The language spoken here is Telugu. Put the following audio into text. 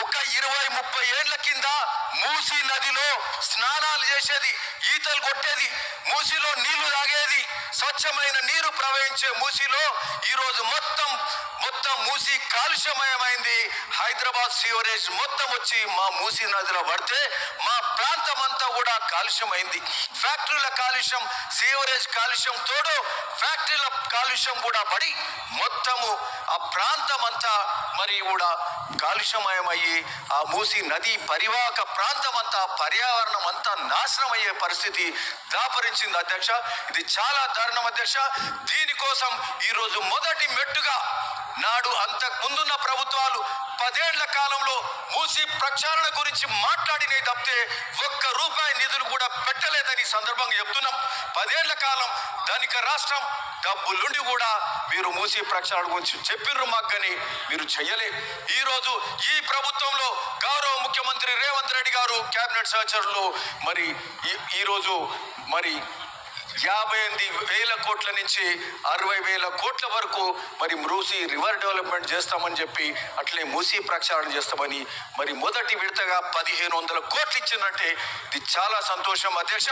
ఒక ఇరవై ముప్పై ఏండ్ల కింద మూసీ నదిలో స్నానాలు చేసేది ఈతలు కొట్టేది మూసీలో నీళ్ళు తాగేది స్వచ్ఛమైన నీరు ప్రవహించే మూసీలో ఈరోజు మొత్తం మొత్తం మూసీ కాలుష్యమయమైంది. హైదరాబాద్ సీవరేజ్ మొత్తం వచ్చి మా మూసీ నదిలో పడితే మా ప్రాంతం అంతా కూడా కాలుష్యమైంది. ఫ్యాక్టరీల కాలుష్యం సీవరేజ్ కాలుష్యం తోడు ఫ్యాక్టరీల కాలుష్యం కూడా పడి మొత్తము ఆ ప్రాంతం అంతా మరి కూడా కాలుష్యమయమయ్యి ఆ మూసి నది పరివాహక ప్రాంతం అంతా పర్యావరణం అంతా నాశనం అయ్యే పరిస్థితి దాపరించింది అధ్యక్ష. ఇది చాలా దారుణం అధ్యక్ష. దీనికోసం ఈరోజు మొదటి మెట్టుగా నాడు అంతకు ముందున్న ప్రభుత్వాలు పదేళ్ళ కాలంలో గురించి ప్రచారణ గురించి మాట్లాడినవి తప్పితే ఒక్క రూపాయి నిధులు కూడా పెట్టలేదని సందర్భంగా చెప్తున్నాం. పదేళ్ళ కాలం ధనిక రాష్ట్రం డబ్బులుండి కూడా మీరు మూసి ప్రక్షాళన గురించి చెప్పిర్రు మాకు కానీ మీరు చెయ్యలే. ఈరోజు ఈ ప్రభుత్వంలో గౌరవ ముఖ్యమంత్రి రేవంత్ రెడ్డి గారు కేబినెట్ సహచరులు మరి ఈ- ఈరోజు మరి యాభై ఎనిమిది వేల కోట్ల నుంచి అరవై వేల కోట్ల వరకు మరి మూసి రివర్ డెవలప్మెంట్ చేస్తామని చెప్పి అట్లే మూసి ప్రక్షాళన చేస్తామని మరి మొదటి విడతగా పదిహేను వందల కోట్లు ఇచ్చిందంటే ఇది చాలా సంతోషం. అధ్యక్ష